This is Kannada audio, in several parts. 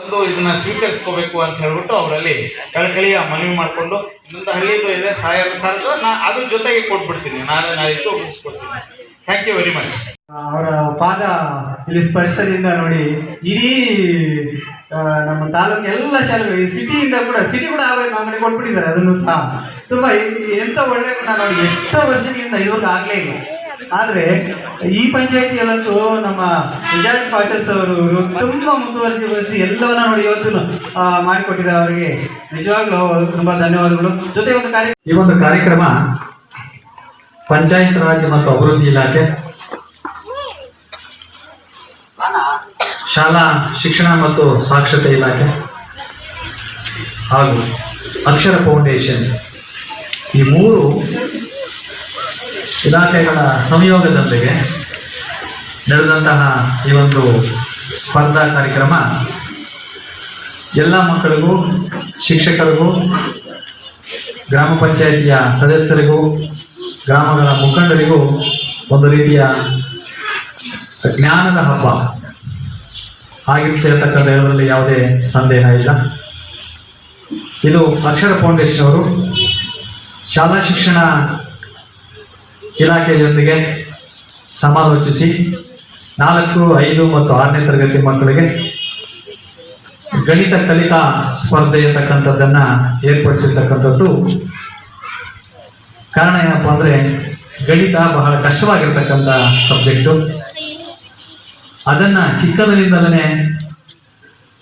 ತಂದು ಇದನ್ನ ಸ್ವೀಕರಿಸ್ಕೋಬೇಕು ಅಂತ ಹೇಳ್ಬಿಟ್ಟು ಅವರಲ್ಲಿ ಕಳಕಳಿಯ ಮನವಿ ಮಾಡಿಕೊಂಡು ಇನ್ನೊಂದು ಹಳ್ಳಿದು ಇದೆ ಸಹಾಯ ಸಾಲದು ನಾ ಅದ್ರ ಜೊತೆಗೆ ಕೊಟ್ಬಿಡ್ತೀನಿ. ನಾಳೆ ನಾಳಿದ್ದು ಮುಗಿಸ್ಕೊಡ್ತೀನಿ. ಥ್ಯಾಂಕ್ ಯು ವೆರಿ ಮಚ್ ಅವರ ಪಾದ ಇಲ್ಲಿ ಸ್ಪರ್ಶದಿಂದ ನೋಡಿ ಇಡೀ ನಮ್ಮ ತಾಲೂಕು ಎಲ್ಲ ಶಾಲೆಗಳು ಸಿಟಿಯಿಂದ ಕೂಡ, ಸಿಟಿ ಕೂಡ ಆಗೋದು ನಮ್ಮ ಕೊಟ್ಬಿಟ್ಟಿದ್ದಾರೆ, ಅದನ್ನು ಸಹ. ತುಂಬ ಎಂಥ ಒಳ್ಳೆ ಕೂಡ ನೋಡಿ, ಎಷ್ಟೋ ವರ್ಷಗಳಿಂದ ಇವಾಗ ಆಗಲೇ ಇಲ್ಲ. ಆದ್ರೆ ಈ ಪಂಚಾಯತಿಯಲ್ಲಂತೂ ನಮ್ಮ ವಿಜಯ್ ಪಾಷಸ್ ಅವರು ತುಂಬಾ ಮುತುವರ್ಜಿ ವಹಿಸಿ ಎಲ್ಲವನ್ನ ನೋಡಿ ಇವತ್ತು ಮಾಡಿಕೊಟ್ಟಿದ್ದಾರೆ ಅವರಿಗೆ. ನಿಜವಾಗ್ಲೂ ತುಂಬಾ ಧನ್ಯವಾದಗಳು. ಜೊತೆ ಒಂದು ಕಾರ್ಯ ಈ ಒಂದು ಕಾರ್ಯಕ್ರಮ ಪಂಚಾಯತ್ ರಾಜ್ ಮತ್ತು ಅಭಿವೃದ್ಧಿ ಇಲಾಖೆ, ಶಾಲಾ ಶಿಕ್ಷಣ ಮತ್ತು ಸಾಕ್ಷರತೆ ಇಲಾಖೆ ಹಾಗೂ ಅಕ್ಷರ ಫೌಂಡೇಶನ್ ಈ ಮೂರು ಇಲಾಖೆಗಳ ಸಂಯೋಗದೊಂದಿಗೆ ನಡೆದಂತಹ ಈ ಒಂದು ಸ್ಪರ್ಧಾ ಕಾರ್ಯಕ್ರಮ ಎಲ್ಲ ಮಕ್ಕಳಿಗೂ, ಶಿಕ್ಷಕರಿಗೂ, ಗ್ರಾಮ ಪಂಚಾಯಿತಿಯ ಸದಸ್ಯರಿಗೂ, ಗ್ರಾಮಗಳ ಮುಖಂಡರಿಗೂ ಒಂದು ರೀತಿಯ ಜ್ಞಾನದ ಹಬ್ಬ ಆಗಿರುತ್ತೆ ಅಂತಕ್ಕಂಥ ಹೇಳೋದ್ರಲ್ಲಿ ಯಾವುದೇ ಸಂದೇಹ ಇಲ್ಲ. ಇದು ಅಕ್ಷರ ಫೌಂಡೇಶನ್ ಅವರು ಶಾಲಾ ಶಿಕ್ಷಣ ಇಲಾಖೆಯೊಂದಿಗೆ ಸಮಾಲೋಚಿಸಿ ನಾಲ್ಕು, ಐದು ಮತ್ತು ಆರನೇ ತರಗತಿ ಮಕ್ಕಳಿಗೆ ಗಣಿತ ಕಲಿತಾ ಸ್ಪರ್ಧೆ ಅಂತಕ್ಕಂಥದ್ದನ್ನ ಏರ್ಪಡಿಸಿರ್ತಕ್ಕಂಥದ್ದು. ಕಾರಣ ಏನಪ್ಪ ಅಂದರೆ ಗಣಿತ ಬಹಳ ಕಷ್ಟವಾಗಿರ್ತಕ್ಕಂಥ ಸಬ್ಜೆಕ್ಟು ಅದನ್ನ ಚಿಕ್ಕದರಿಂದಲೇ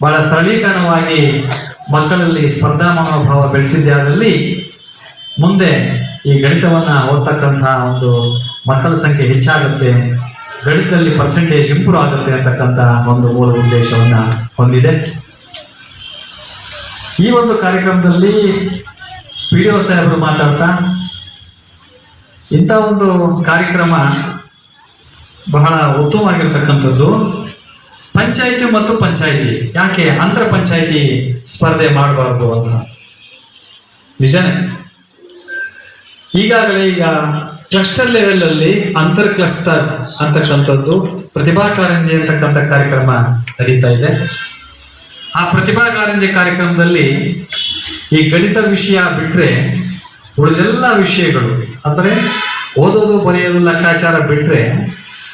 ಬಹಳ ಸರಳೀಕರಣವಾಗಿ ಮಕ್ಕಳಲ್ಲಿ ಸ್ಪರ್ಧಾ ಮನೋಭಾವ ಬೆಳೆಸಿದ್ದೆ ಅದರಲ್ಲಿ ಮುಂದೆ ಈ ಗಣಿತವನ್ನ ಓದ್ತಕ್ಕಂಥ ಒಂದು ಮಕ್ಕಳ ಸಂಖ್ಯೆ ಹೆಚ್ಚಾಗುತ್ತೆ, ಗಣಿತದಲ್ಲಿ ಪರ್ಸೆಂಟೇಜ್ ಇಂಪ್ರೂವ್ ಆಗುತ್ತೆ ಅಂತಕ್ಕಂಥ ಒಂದು ಮೂಲ ಉದ್ದೇಶವನ್ನ ಹೊಂದಿದೆ. ಈ ಒಂದು ಕಾರ್ಯಕ್ರಮದಲ್ಲಿ ಪಿ ಡಿ ಒ ಸಾಹೇಬರು ಮಾತಾಡ್ತಾ, ಇಂಥ ಒಂದು ಕಾರ್ಯಕ್ರಮ ಬಹಳ ಉತ್ತಮವಾಗಿರ್ತಕ್ಕಂಥದ್ದು. ಪಂಚಾಯಿತಿ ಮತ್ತು ಪಂಚಾಯಿತಿ, ಯಾಕೆ ಅಂತರ ಪಂಚಾಯಿತಿ ಸ್ಪರ್ಧೆ ಮಾಡಬಾರ್ದು ಅಂತ. ನಿಜನೇ? ಈಗಾಗಲೇ ಈಗ ಕ್ಲಸ್ಟರ್ ಲೆವೆಲ್ ಅಲ್ಲಿ ಅಂತರ್ ಕ್ಲಸ್ಟರ್ ಅಂತಕ್ಕಂಥದ್ದು ಪ್ರತಿಭಾ ಕಾರಂಜಿ ಅಂತಕ್ಕಂಥ ಕಾರ್ಯಕ್ರಮ ನಡೀತಾ ಇದೆ. ಆ ಪ್ರತಿಭಾ ಕಾರಂಜಿ ಕಾರ್ಯಕ್ರಮದಲ್ಲಿ ಈ ಗಣಿತ ವಿಷಯ ಬಿಟ್ರೆ ಉಳಿದೆಲ್ಲ ವಿಷಯಗಳು ಅಂದರೆ ಓದೋದು, ಬರೆಯೋದು, ಲೆಕ್ಕಾಚಾರ ಬಿಟ್ರೆ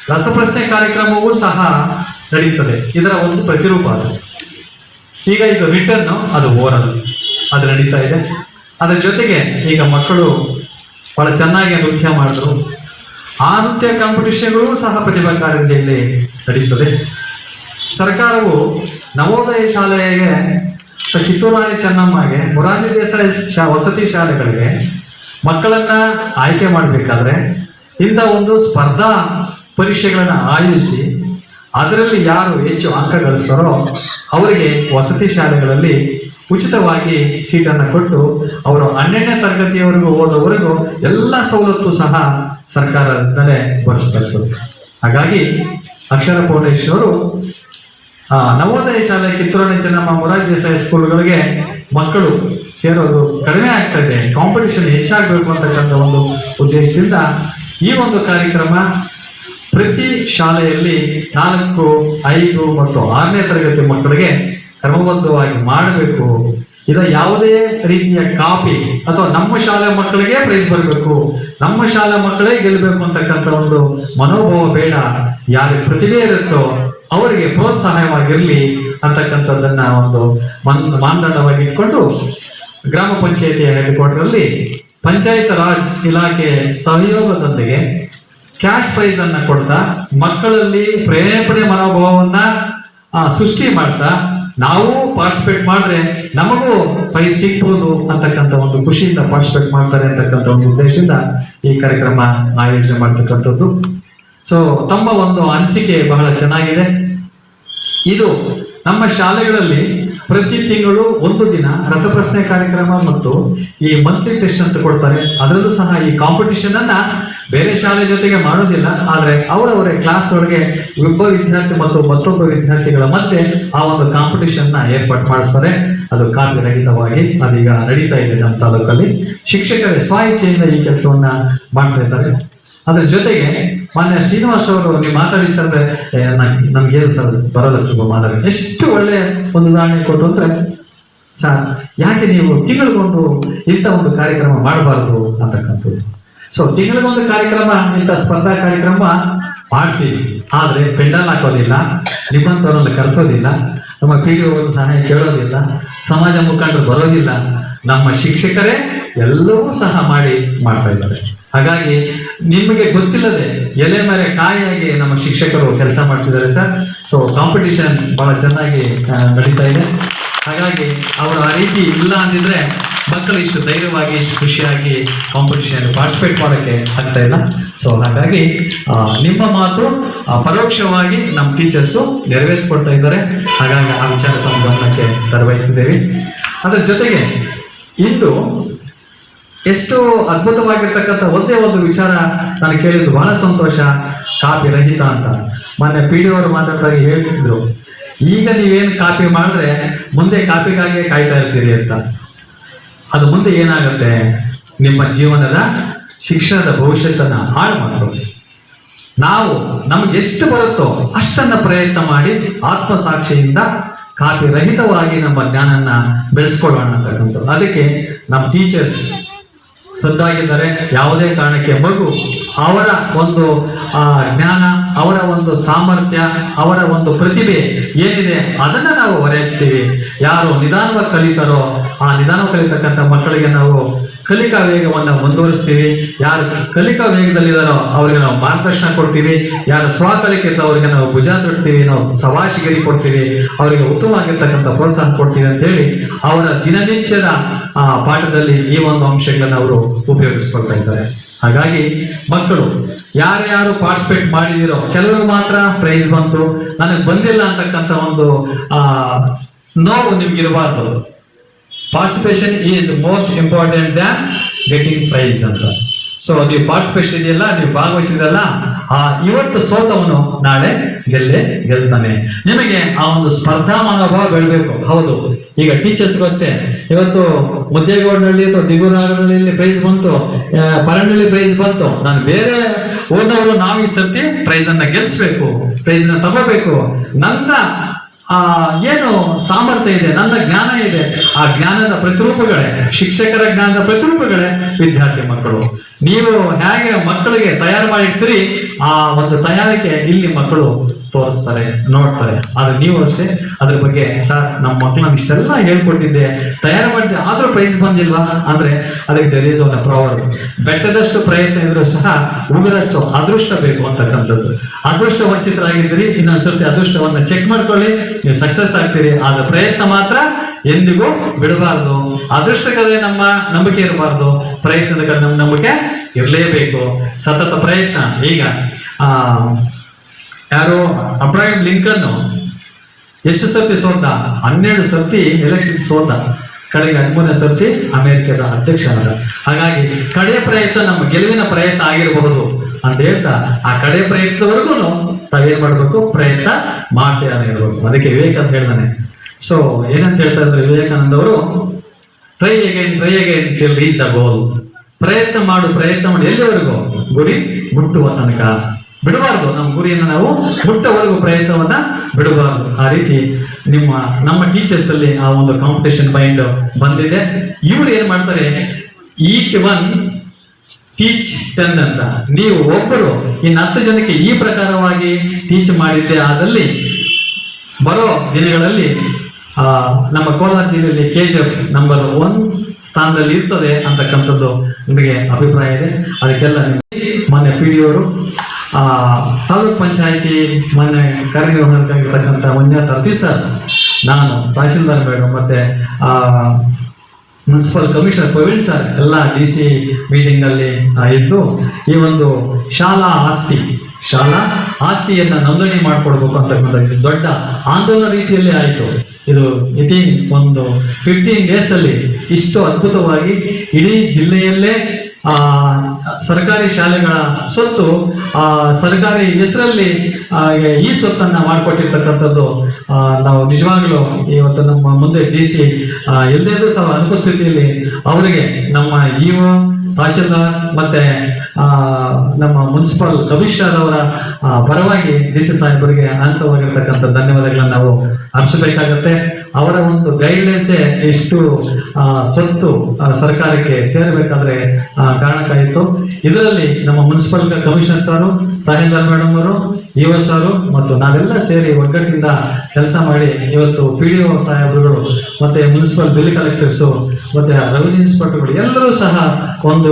ರಸಪ್ರಶ್ನೆ ಕಾರ್ಯಕ್ರಮವೂ ಸಹ ನಡೀತದೆ. ಇದರ ಒಂದು ಪ್ರತಿರೂಪ ಅದು. ಈಗ ಇದು ರಿಟರ್ನ್ ಅದು ಓರಲ್ ಅದು ನಡೀತಾ ಇದೆ. ಅದರ ಜೊತೆಗೆ ಈಗ ಮಕ್ಕಳು ಬಹಳ ಚೆನ್ನಾಗಿ ನೃತ್ಯ ಮಾಡಿದ್ರು. ಆ ನೃತ್ಯ ಕಾಂಪಿಟೇಷನ್ಗಳು ಸಹ ಪ್ರತಿಭಾ ಕಾರಂಜಿಯಲ್ಲಿ ನಡೀತದೆ ಸರ್ಕಾರವು ನವೋದಯ ಶಾಲೆಗೆ ಕಿತ್ತೂರಾಣಿ ಚೆನ್ನಮ್ಮಗೆ, ಮೊರಾರ್ಜಿ ದೇಸಾಯಿ ಶಾ- ವಸತಿ ಶಾಲೆಗಳಿಗೆ ಮಕ್ಕಳನ್ನ ಆಯ್ಕೆ ಮಾಡಬೇಕಾದ್ರೆ ಇಂಥ ಒಂದು ಸ್ಪರ್ಧಾ ಪರೀಕ್ಷೆಗಳನ್ನು ಆಯೋಜಿಸಿ ಅದರಲ್ಲಿ ಯಾರು ಹೆಚ್ಚು ಅಂಕ ಗಳಿಸ್ತಾರೋ ಅವರಿಗೆ ವಸತಿ ಶಾಲೆಗಳಲ್ಲಿ ಉಚಿತವಾಗಿ ಸೀಟನ್ನು ಕೊಟ್ಟು ಅವರು ಹನ್ನೆರಡನೇ ತರಗತಿಯವರೆಗೂ ಓದೋವರೆಗೂ ಎಲ್ಲ ಸವಲತ್ತು ಸಹ ಸರ್ಕಾರದಿಂದಲೇ ಬರೆಸ್ತಾ ಇರ್ತದೆ ಹಾಗಾಗಿ ಅಕ್ಷರ ಆ, ನವೋದಯ ಶಾಲೆ ಕಿತ್ತೂರಾಣಿ ಚೆನ್ನಮ್ಮ ಮೊರಾರ್ಜಿ ದೇಸಾಯಿ ಸ್ಕೂಲ್ಗಳಿಗೆ ಮಕ್ಕಳು ಸೇರೋದು ಕಡಿಮೆ ಆಗ್ತಾ ಇದೆ. ಕಾಂಪಿಟಿಷನ್ ಹೆಚ್ಚಾಗಬೇಕು ಅಂತಕ್ಕಂಥ ಒಂದು ಉದ್ದೇಶದಿಂದ ಈ ಒಂದು ಕಾರ್ಯಕ್ರಮ ಪ್ರತಿ ಶಾಲೆಯಲ್ಲಿ ನಾಲ್ಕು, ಐದು ಮತ್ತು ಆರನೇ ತರಗತಿ ಮಕ್ಕಳಿಗೆ ಕ್ರಮಬದ್ಧವಾಗಿ ಮಾಡಬೇಕು. ಇದು ಯಾವುದೇ ರೀತಿಯ ಕಾಪಿ ಅಥವಾ ನಮ್ಮ ಶಾಲೆ ಮಕ್ಕಳಿಗೆ ಪ್ರೈಸ್ ಬರಬೇಕು. ನಮ್ಮ ಶಾಲೆ ಮಕ್ಕಳೇ ಗೆಲ್ಲಬೇಕು ಅಂತಕ್ಕಂಥ ಒಂದು ಮನೋಭಾವ ಬೇಡ. ಯಾರಿಗೆ ಪ್ರತಿಭೆ ಇರುತ್ತೋ ಅವರಿಗೆ ಪ್ರೋತ್ಸಾಹವಾಗಿರಲಿ ಅಂತಕ್ಕಂಥದ್ದನ್ನ ಒಂದು ಮನ್ ಮಾನದಂಡವಾಗಿ ಇಟ್ಕೊಂಡು ಗ್ರಾಮ ಪಂಚಾಯಿತಿಯ ಹೆಡ್ ಕ್ವಾರ್ಟರಲ್ಲಿ ಪಂಚಾಯತ್ ರಾಜ್ ಇಲಾಖೆ ಸಹಯೋಗದೊಂದಿಗೆ ಕ್ಯಾಶ್ ಪ್ರೈಸ್ ಅನ್ನ ಕೊಡ್ತಾ, ಮಕ್ಕಳಲ್ಲಿ ಪ್ರೇರೇಪಣೆ ಮನೋಭಾವವನ್ನ ಸೃಷ್ಟಿ ಮಾಡ್ತಾ, ನಾವು ಪಾರ್ಟಿಸಿಪೇಟ್ ಮಾಡಿದ್ರೆ ನಮಗೂ ಪ್ರೈಸ್ ಸಿಗ್ಬೋದು ಅಂತಕ್ಕಂಥ ಒಂದು ಖುಷಿಯಿಂದ ಪಾರ್ಟಿಸಿಪೇಟ್ ಮಾಡ್ತಾರೆ ಅಂತಕ್ಕಂಥ ಒಂದು ಉದ್ದೇಶದಿಂದ ಈ ಕಾರ್ಯಕ್ರಮ ಆಯೋಜನೆ ಮಾಡ್ತಕ್ಕಂಥದ್ದು. ಸೊ ತಮ್ಮ ಒಂದು ಅನಿಸಿಕೆ ಬಹಳ ಚೆನ್ನಾಗಿದೆ. ಇದು ನಮ್ಮ ಶಾಲೆಗಳಲ್ಲಿ ಪ್ರತಿ ತಿಂಗಳು ಒಂದು ದಿನ ರಸಪ್ರಶ್ನೆ ಕಾರ್ಯಕ್ರಮ ಮತ್ತು ಈ ಮಂತ್ಲಿ ಟೆಸ್ಟ್ ಅಂತ ಕೊಡ್ತಾರೆ. ಅದರಲ್ಲೂ ಸಹ ಈ ಕಾಂಪಿಟಿಷನ್ ಅನ್ನ ಬೇರೆ ಶಾಲೆ ಜೊತೆಗೆ ಮಾಡೋದಿಲ್ಲ. ಆದ್ರೆ ಅವರವರೇ ಕ್ಲಾಸ್ ಒಳಗೆ ಒಬ್ಬ ವಿದ್ಯಾರ್ಥಿ ಮತ್ತು ಮತ್ತೊಬ್ಬ ವಿದ್ಯಾರ್ಥಿಗಳ ಮಧ್ಯೆ ಆ ಒಂದು ಕಾಂಪಿಟಿಷನ್ನ ಏರ್ಪಾಟ್ ಮಾಡಿಸ್ತಾರೆ. ಅದು ಕಾರ್ಯರಹಿತವಾಗಿ ಅದೀಗ ನಡೀತಾ ಇದೆ ನಮ್ಮ ತಾಲೂಕಲ್ಲಿ ಶಿಕ್ಷಕರೇ ಸ್ವಾಯಿಚ್ಛೆಯಿಂದ ಈ ಕೆಲಸವನ್ನ ಮಾಡ್ತಾ ಇದ್ದಾರೆ. ಅದ್ರ ಜೊತೆಗೆ ಮಾನ್ಯ ಶ್ರೀನಿವಾಸ್ ಅವರು ನೀವು ಮಾತಾಡಿ ಸರ್ ನನ್ಗೇನು ಸರ್ ಬರಲ್ಲ ಸ್ವಲ್ಪ ಮಾತಾಡಿ. ಎಷ್ಟು ಒಳ್ಳೆಯ ಒಂದು ಉದಾಹರಣೆ ಕೊಟ್ಟು ಅಂದ್ರೆ, ಸರ್, ಯಾಕೆ ನೀವು ತಿಂಗಳಿಗೊಂದು ಇಂಥ ಒಂದು ಕಾರ್ಯಕ್ರಮ ಮಾಡಬಾರ್ದು? ಅಂತಕ್ಕಂಥದ್ದು. ಸೊ ತಿಂಗಳಿಗೊಂದು ಕಾರ್ಯಕ್ರಮ, ಇಂಥ ಸ್ಪರ್ಧಾ ಕಾರ್ಯಕ್ರಮ ಮಾಡ್ತೀವಿ. ಆದ್ರೆ ಪೆಂಡಲ್ ಹಾಕೋದಿಲ್ಲ, ನಿಮ್ಮಂಥವ್ರನ್ನ ಕರೆಸೋದಿಲ್ಲ, ನಮ್ಮ ಪಿ ಒಂದು ಸಹಾಯ ಕೇಳೋದಿಲ್ಲ, ಸಮಾಜ ಮುಖಂಡರು ಬರೋದಿಲ್ಲ. ನಮ್ಮ ಶಿಕ್ಷಕರೇ ಎಲ್ಲವೂ ಸಹ ಮಾಡಿ ಮಾಡ್ತಾ ಇದ್ದಾರೆ. ಹಾಗಾಗಿ ನಿಮಗೆ ಗೊತ್ತಿಲ್ಲದೆ ಎಲೆ ಮರೆ ಕಾಯಿಯಾಗಿ ನಮ್ಮ ಶಿಕ್ಷಕರು ಕೆಲಸ ಮಾಡ್ತಿದ್ದಾರೆ ಸರ್. ಸೊ ಕಾಂಪಿಟಿಷನ್ ಬಹಳ ಚೆನ್ನಾಗಿ ನಡೀತಾ ಇದೆ. ಹಾಗಾಗಿ ಅವರು ಆ ರೀತಿ ಇಲ್ಲ ಅಂದಿದ್ರೆ ಮಕ್ಕಳು ಇಷ್ಟು ಧೈರ್ಯವಾಗಿ, ಇಷ್ಟು ಖುಷಿಯಾಗಿ ಕಾಂಪಿಟಿಷನ್ ಪಾರ್ಟಿಸಿಪೇಟ್ ಮಾಡೋಕ್ಕೆ ಆಗ್ತಾ ಇಲ್ಲ. ಸೊ ಹಾಗಾಗಿ ನಿಮ್ಮ ಮಾತು ಪರೋಕ್ಷವಾಗಿ ನಮ್ಮ ಟೀಚರ್ಸು ನೆರವೇರಿಸ್ಕೊಡ್ತಾ ಇದ್ದಾರೆ. ಹಾಗಾಗಿ ಆ ವಿಚಾರ ತಮ್ಮ ಗಮನಕ್ಕೆ ತರವಹಿಸಿದ್ದೇವೆ. ಅದರ ಜೊತೆಗೆ, ಇಂದು ಎಷ್ಟು ಅದ್ಭುತವಾಗಿರ್ತಕ್ಕಂಥ ಒಂದೇ ಒಂದು ವಿಚಾರ ನಾನು ಕೇಳಿದ್ದು ಬಹಳ ಸಂತೋಷ ಕಾಪಿ ರಹಿತ ಅಂತ. ಮೊನ್ನೆ ಪಿ ಡಿ ಅವರು ಮಾತಾಡ್ತಾರೆ ಹೇಳ್ತಿದ್ರು, ಈಗ ನೀವೇನು ಕಾಪಿ ಮಾಡಿದ್ರೆ ಮುಂದೆ ಕಾಪಿಗಾಗಿ ಕಾಯ್ತಾ ಇರ್ತೀರಿ ಅಂತ. ಅದು ಮುಂದೆ ಏನಾಗುತ್ತೆ? ನಿಮ್ಮ ಜೀವನದ ಶಿಕ್ಷಣದ ಭವಿಷ್ಯತ್ತನ್ನ ಹಾಳು ಮಾಡ್ತದೆ. ನಾವು ನಮ್ಗೆ ಎಷ್ಟು ಬರುತ್ತೋ ಅಷ್ಟನ್ನ ಪ್ರಯತ್ನ ಮಾಡಿ ಆತ್ಮಸಾಕ್ಷಿಯಿಂದ ಕಾಪಿ ರಹಿತವಾಗಿ ನಮ್ಮ ಜ್ಞಾನನ ಬೆಳೆಸ್ಕೊಳ್ಳೋಣ ಅಂತಕ್ಕಂಥದ್ದು ಅದಕ್ಕೆ ನಮ್ಮ ಟೀಚರ್ಸ್ ಸದ್ದಾಗಿದ್ದಾರೆ ಯಾವುದೇ ಕಾರಣಕ್ಕೆ ಮಗು ಅವರ ಒಂದು ಜ್ಞಾನ ಅವರ ಒಂದು ಸಾಮರ್ಥ್ಯ ಅವರ ಒಂದು ಪ್ರತಿಭೆ ಏನಿದೆ ಅದನ್ನ ನಾವು ಹೊರಹಾಯಿಸ್ತೀವಿ ಯಾರು ನಿಧಾನವಾಗಿ ಕಲಿತಾರೋ ಆ ನಿಧಾನವಾಗಿ ಕಲಿತಕ್ಕಂಥ ಮಕ್ಕಳಿಗೆ ನಾವು ಕಲಿಕಾ ವೇಗವನ್ನು ಮುಂದುವರಿಸ್ತೀವಿ. ಯಾರು ಕಲಿಕಾ ವೇಗದಲ್ಲಿದ್ದಾರೋ ಅವರಿಗೆ ನಾವು ಮಾರ್ಗದರ್ಶನ ಕೊಡ್ತೀವಿ. ಯಾರು ಸ್ವಕಲಿಕೆ ಅವರಿಗೆ ನಾವು ಭುಜ ತೊಡ್ತೀವಿ ನಾವು ಸವಾಶಿಗಿರಿ ಕೊಡ್ತೀವಿ. ಅವರಿಗೆ ಉತ್ತಮವಾಗಿರ್ತಕ್ಕಂಥ ಪ್ರೋತ್ಸಾಹ ಕೊಡ್ತೀವಿ ಅಂತ ಹೇಳಿ ಅವರ ದಿನನಿತ್ಯದ ಆ, ಪಾಠದಲ್ಲಿ ಈ ಒಂದು ಅಂಶಗಳನ್ನು ಅವರು ಉಪಯೋಗಿಸ್ಕೊಳ್ತಾ ಇದ್ದಾರೆ. ಹಾಗಾಗಿ ಮಕ್ಕಳು, ಯಾರ್ಯಾರು ಪಾರ್ಟಿಸಿಪೇಟ್ ಮಾಡಿದಿರೋ, ಕೆಲವರು ಮಾತ್ರ ಪ್ರೈಸ್ ಬಂತು. ನನಗೆ ಬಂದಿಲ್ಲ ಅಂತಕ್ಕಂಥ ಒಂದು, ಆ, ನೋವು ನಿಮ್ಗೆ ಇರಬಾರ್ದು. Participation is most important than getting prize ಅಂತ. ಸೊ ನೀವು ಪಾರ್ಟಿಸಿಪೇಷನ್ ಇದೆಯಲ್ಲ, ನೀವು ಭಾಗವಹಿಸಿದ್ರಲ್ಲ, ಆ ಇವತ್ತು ಸೋತವನು ನಾಳೆ ಗೆಲ್ಲೇ, ಗೆಲ್ತಾನೆ. ನಿಮಗೆ ಆ ಒಂದು ಸ್ಪರ್ಧಾ ಮನೋಭಾವ ಬೆಳಬೇಕು. ಹೌದು. ಈಗ ಟೀಚರ್ಸ್ಗೂ ಅಷ್ಟೇ. ಇವತ್ತು ಮುದ್ದೇಗೌಡನಹಳ್ಳಿ ಅಥವಾ ದಿಗುರಾಗನಹಳ್ಳಿಯಲ್ಲಿ ಪ್ರೈಸ್ ಬಂತು. ಪರಂಡಳ್ಳಿ ಪ್ರೈಸ್ ಬಂತು. ನಾನು ಬೇರೆ ಓದವರು ನಾವು ಈ ಸರ್ತಿ ಪ್ರೈಸ್ ಅನ್ನ ಗೆಲ್ಸ್ಬೇಕು. ಪ್ರೈಸ್ ತಗೋಬೇಕು. ನನ್ನ ಆ, ಏನು ಸಾಮರ್ಥ್ಯ ಇದೆ? ನನ್ನ ಜ್ಞಾನ ಇದೆ. ಆ ಜ್ಞಾನದ ಪ್ರತಿರೂಪಗಳೇ, ಶಿಕ್ಷಕರ ಜ್ಞಾನದ ಪ್ರತಿರೂಪಗಳೇ ವಿದ್ಯಾರ್ಥಿ ಮಕ್ಕಳು. ನೀವು ಹೇಗೆ ಮಕ್ಕಳಿಗೆ ತಯಾರು ಮಾಡಿರ್ತೀರಿ? ಆ ಒಂದು ತಯಾರಿಕೆ ಇಲ್ಲಿ ಮಕ್ಕಳು ತೋರಿಸ್ತಾರೆ, ನೋಡ್ತಾರೆ. ಆದ್ರೆ ನೀವು ಅಷ್ಟೇ ಅದ್ರ ಬಗ್ಗೆ ಸರ್ ನಮ್ಮ ಮಕ್ಕಳನ್ನ ಇಷ್ಟೆಲ್ಲ ಹೇಳ್ಕೊಟ್ಟಿದ್ದೆ. ತಯಾರು ಮಾಡಿದ್ದೆ, ಆದ್ರೂ ಪ್ರೈಸ್ ಬಂದಿಲ್ವಾ? ಅಂದ್ರೆ ಅದಕ್ಕೆ ದರ್ ಒನ್ ಪ್ರಾವರ್ ಬೆಟ್ಟದಷ್ಟು ಪ್ರಯತ್ನ ಇದ್ರೂ ಸಹ ಉಗುರಷ್ಟು ಅದೃಷ್ಟ ಬೇಕು ಅಂತಕ್ಕಂಥದ್ದು ಅದೃಷ್ಟ ವಂಚಿತರಾಗಿದ್ದೀರಿ ಇನ್ನೊಂದ್ಸರ್ತಿ ಅದೃಷ್ಟವನ್ನ ಚೆಕ್ ಮಾಡ್ಕೊಳ್ಳಿ. ನೀವು ಸಕ್ಸಸ್ ಆಗ್ತೀರಿ, ಆದ ಪ್ರಯತ್ನ ಮಾತ್ರ ಎಂದಿಗೂ ಬಿಡಬಾರ್ದು. ಅದೃಷ್ಟಕ್ಕೆ ನಮ್ಮ ನಂಬಿಕೆ ಇರಬಾರ್ದು. ಪ್ರಯತ್ನದ ನಮ್ಮ ನಂಬಿಕೆ ಇರಲೇಬೇಕು. ಸತತ ಪ್ರಯತ್ನ. ಈಗ, ಆ ಯಾರು? ಅಬ್ರಾಹಿಂ ಲಿಂಕನ್ ಎಷ್ಟು ಸರ್ತಿ ಸೋತ? ಹನ್ನೆರಡು ಸರ್ತಿ ಎಲೆಕ್ಷನ್ ಸೋತ. ಕಡೆಗೆ ಹದಿಮೂರನೇ ಸರ್ತಿ ಅಮೆರಿಕದ ಅಧ್ಯಕ್ಷರಾದ. ಹಾಗಾಗಿ ಕಡೆ ಪ್ರಯತ್ನ ನಮ್ಮ ಗೆಲುವಿನ ಪ್ರಯತ್ನ ಆಗಿರಬಹುದು ಅಂತ ಹೇಳ್ತಾ, ಆ ಕಡೆ ಪ್ರಯತ್ನವರೆಗೂ ತಾವೇನ್ ಮಾಡಬೇಕು? ಪ್ರಯತ್ನ ಮಾಡ್ತೀರ ಅಂತ ಹೇಳ್ಬೇಕು. ಅದಕ್ಕೆ ವಿವೇಕಾನಂದ ಹೇಳ್ತಾನೆ ಸೊ ಏನಂತ ಹೇಳ್ತಾ ಇದ್ರೆ ವಿವೇಕಾನಂದ ಅವರು? Try again try again reach the ಪ್ರಯತ್ನ ಮಾಡು, ಪ್ರಯತ್ನ ಮಾಡಿ. ಎಲ್ಲಿವರೆಗೂ? ಗುರಿ ಮುಟ್ಟುವ ತನಕ. ಬಿಡಬಾರ್ದು. ನಮ್ಮ ಗುರಿಯನ್ನು ನಾವು ಮುಟ್ಟವರೆಗೂ ಪ್ರಯತ್ನವನ್ನ ಬಿಡಬಾರ್ದು. ಆ ರೀತಿ ನಿಮ್ಮ, ನಮ್ಮ ಟೀಚರ್ಸ್ ಅಲ್ಲಿ ಆ ಒಂದು ಕಾಂಪಿಟೇಷನ್ ಮೈಂಡ್ ಬಂದಿದೆ. ಇವ್ರು ಏನ್ ಮಾಡ್ತಾರೆ? ಈಚ್ ಒನ್ ಟೀಚ್ ಟೆನ್ ಅಂತ. ನೀವು ಒಬ್ಬರು ಇನ್ನು ಹತ್ತು ಜನಕ್ಕೆ ಈ ಪ್ರಕಾರವಾಗಿ ಟೀಚ್ ಮಾಡಿದ್ದೆ ಆದಲ್ಲಿ ಬರೋ ದಿನಗಳಲ್ಲಿ ನಮ್ಮ ಕೋಲಾರ ಜಿಲ್ಲೆಯಲ್ಲಿ ಕೆ ನಂಬರ್ ಒನ್ ಸ್ಥಾನದಲ್ಲಿ ಇರ್ತದೆ ಅಂತಕ್ಕಂಥದ್ದು ನಿಮಗೆ ಅಭಿಪ್ರಾಯ ಇದೆ. ಅದಕ್ಕೆಲ್ಲ ಮೊನ್ನೆ ಪಿ ಡಿ ಅವರು ತಾಲೂಕ್ ಪಂಚಾಯಿತಿ ಮೊನ್ನೆ ಕಾರ್ಯನಿರ್ವಹಣಕ್ಕಾಗಿರ್ತಕ್ಕಂಥ ಮಂಜುನಾಥ್ ತರ್ತಿ ಸರ್. ನಾನು ತಹಶೀಲ್ದಾರ್ ಮತ್ತೆ ಆ, ಮುನ್ಸಿಪಲ್ ಕಮಿಷನರ್ ಪ್ರವೀಣ್ ಸರ್ ಎಲ್ಲ ಡಿ ಸಿ ಮೀಟಿಂಗ್ನಲ್ಲಿ ಇದ್ದು ಈ ಒಂದು ಶಾಲಾ ಆಸ್ತಿ ಶಾಲಾ ಆಸ್ತಿಯನ್ನ ನೋಂದಣಿ ಮಾಡಿಕೊಡ್ಬೇಕು ಅಂತಕ್ಕಂಥ ಇದು ದೊಡ್ಡ ಆಂದೋಲನ ರೀತಿಯಲ್ಲಿ ಆಯಿತು. ಇದು ಇತಿ ಒಂದು ಫಿಫ್ಟೀನ್ ಡೇಸ್ ಅಲ್ಲಿ ಇಷ್ಟು ಅದ್ಭುತವಾಗಿ ಇಡೀ ಜಿಲ್ಲೆಯಲ್ಲೇ ಸರ್ಕಾರಿ ಶಾಲೆಗಳ ಸ್ವತ್ತು ಆ ಸರ್ಕಾರಿ ಹೆಸರಲ್ಲಿ ಈ ಸ್ವತ್ತನ್ನ ಮಾಡಿಕೊಟ್ಟಿರ್ತಕ್ಕಂಥದ್ದು ಆ, ನಾವು ನಿಜವಾಗಲೂ ಇವತ್ತು ನಮ್ಮ ಮುಂದೆ ಡಿ ಸಿ ಎಲ್ಲೆಲ್ಲೂ ಸಹ ಅನುಪಸ್ಥಿತಿಯಲ್ಲಿ ಅವರಿಗೆ ನಮ್ಮ ಇಒ ತಹಶೀಲ್ದಾರ್ ಮತ್ತೆ ನಮ್ಮ ಮುನ್ಸಿಪಲ್ ಕಮಿಷನರ್ ಅವರ ಪರವಾಗಿ ಡಿ ಸಿ ಸಾಹೇಬರಿಗೆ ಅನಂತವಾಗಿರ್ತಕ್ಕಂಥ ಧನ್ಯವಾದಗಳನ್ನ ನಾವು ಅರ್ಪಿಸಬೇಕಾಗತ್ತೆ ಅವರ ಒಂದು ಗೈಡ್ಲೈನ್ಸೇ ಎಷ್ಟು ಸೊತ್ತು ಸರ್ಕಾರಕ್ಕೆ ಸೇರಬೇಕಾದ್ರೆ ಕಾರಣಕ್ಕಾಯಿತು. ಇದರಲ್ಲಿ ನಮ್ಮ municipal commissioner sir tahsildar madam ಅವರು ಇಒ ಸರ್ ಮತ್ತು ನಾವೆಲ್ಲ ಸೇರಿ ಒಗ್ಗಟ್ಟಿನಿಂದ ಕೆಲಸ ಮಾಡಿ ಇವತ್ತು ಪಿ ಡಿ ಒ ಸಾಹೇಬರುಗಳು ಮತ್ತು ಮುನ್ಸಿಪಲ್ ಬಿಲ್ ಕಲೆಕ್ಟರ್ಸು ಮತ್ತು ರೆವಿನ್ಯೂ ಇನ್ಸ್ಪೆಕ್ಟರ್ಗಳು ಎಲ್ಲರೂ ಸಹ ಒಂದು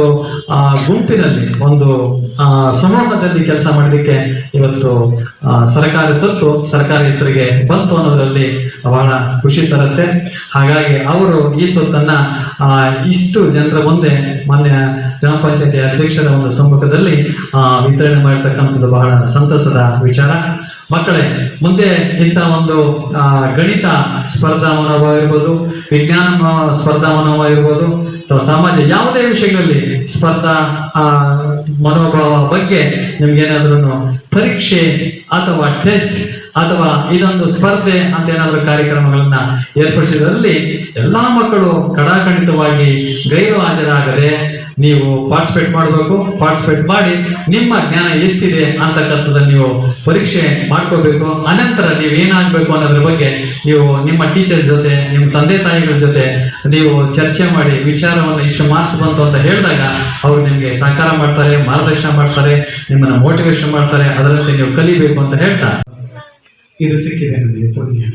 ಗುಂಪಿನಲ್ಲಿ, ಒಂದು ಸಮೂಹದಲ್ಲಿ ಕೆಲಸ ಮಾಡಲಿಕ್ಕೆ ಇವತ್ತು ಸರ್ಕಾರಿ ಸೊತ್ತು ಸರ್ಕಾರಿ ಹೆಸರಿಗೆ ಬಂತು ಅನ್ನೋದರಲ್ಲಿ ಬಹಳ ಖುಷಿ ತರುತ್ತೆ. ಹಾಗಾಗಿ ಅವರು ಈ ಸೊತ್ತನ್ನು ಇಷ್ಟು ಜನರ ಮುಂದೆ ಮಾನ್ಯ ಗ್ರಾಮ ಪಂಚಾಯತಿ ಅಧ್ಯಕ್ಷರ ಒಂದು ಸಮ್ಮುಖದಲ್ಲಿ ವಿತರಣೆ ಮಾಡಿರ್ತಕ್ಕಂಥದ್ದು ಬಹಳ ಸಂತಸದ ವಿಚಾರ. ಮಕ್ಕಳೇ, ಮುಂದೆ ಇಂಥ ಒಂದು ಗಣಿತ ಸ್ಪರ್ಧಾ ಮನೋಭಾವ ಇರ್ಬೋದು ವಿಜ್ಞಾನ ಸ್ಪರ್ಧಾವನವಾಗಿರ್ಬೋದು, ಅಥವಾ ಸಮಾಜ, ಯಾವುದೇ ವಿಷಯಗಳಲ್ಲಿ ಸ್ಪರ್ಧಾ ಮನೋಭಾವ ಬಗ್ಗೆ ನಿಮ್ಗೇನಾದ್ರೂ ಪರೀಕ್ಷೆ ಅಥವಾ ಟೆಸ್ಟ್ ಅಥವಾ ಇದೊಂದು ಸ್ಪರ್ಧೆ ಅಂತ ಏನಾದರೂ ಕಾರ್ಯಕ್ರಮಗಳನ್ನ ಏರ್ಪಡಿಸಿದ್ರಲ್ಲಿ, ಎಲ್ಲಾ ಮಕ್ಕಳು ಕಡಾಖಂಡಿತವಾಗಿ ಗೈರು ಹಾಜರಾಗದೆ ನೀವು ಪಾರ್ಟಿಸಿಪೇಟ್ ಮಾಡಬೇಕು ಪಾರ್ಟಿಸಿಪೇಟ್ ಮಾಡಿ ನಿಮ್ಮ ಜ್ಞಾನ ಎಷ್ಟಿದೆ ಅಂತಕ್ಕಂಥದ್ದನ್ನು ನೀವು ಪರೀಕ್ಷೆ ಮಾಡ್ಕೋಬೇಕು. ಅನಂತರ ನೀವು ಏನಾಗಬೇಕು ಅನ್ನೋದ್ರ ಬಗ್ಗೆ ನೀವು ನಿಮ್ಮ ಟೀಚರ್ಸ್ ಜೊತೆ, ನಿಮ್ಮ ತಂದೆ ತಾಯಿಗಳ ಜೊತೆ ನೀವು ಚರ್ಚೆ ಮಾಡಿ ವಿಚಾರವನ್ನು ಇಷ್ಟು ಮಾರ್ಕ್ಸ್ ಬಂತು ಅಂತ ಹೇಳಿದಾಗ ಅವರು ನಿಮಗೆ ಸಹಕಾರ ಮಾಡ್ತಾರೆ, ಮಾರ್ಗದರ್ಶನ ಮಾಡ್ತಾರೆ, ನಿಮ್ಮನ್ನು ಮೋಟಿವೇಶನ್ ಮಾಡ್ತಾರೆ, ಅದರಂತೆ ನೀವು ಕಲಿಬೇಕು ಅಂತ ಹೇಳ್ತಾ. ಇದು ಸಿಕ್ಕಿದೆ ನಮಗೆ ಪುಣ್ಯ.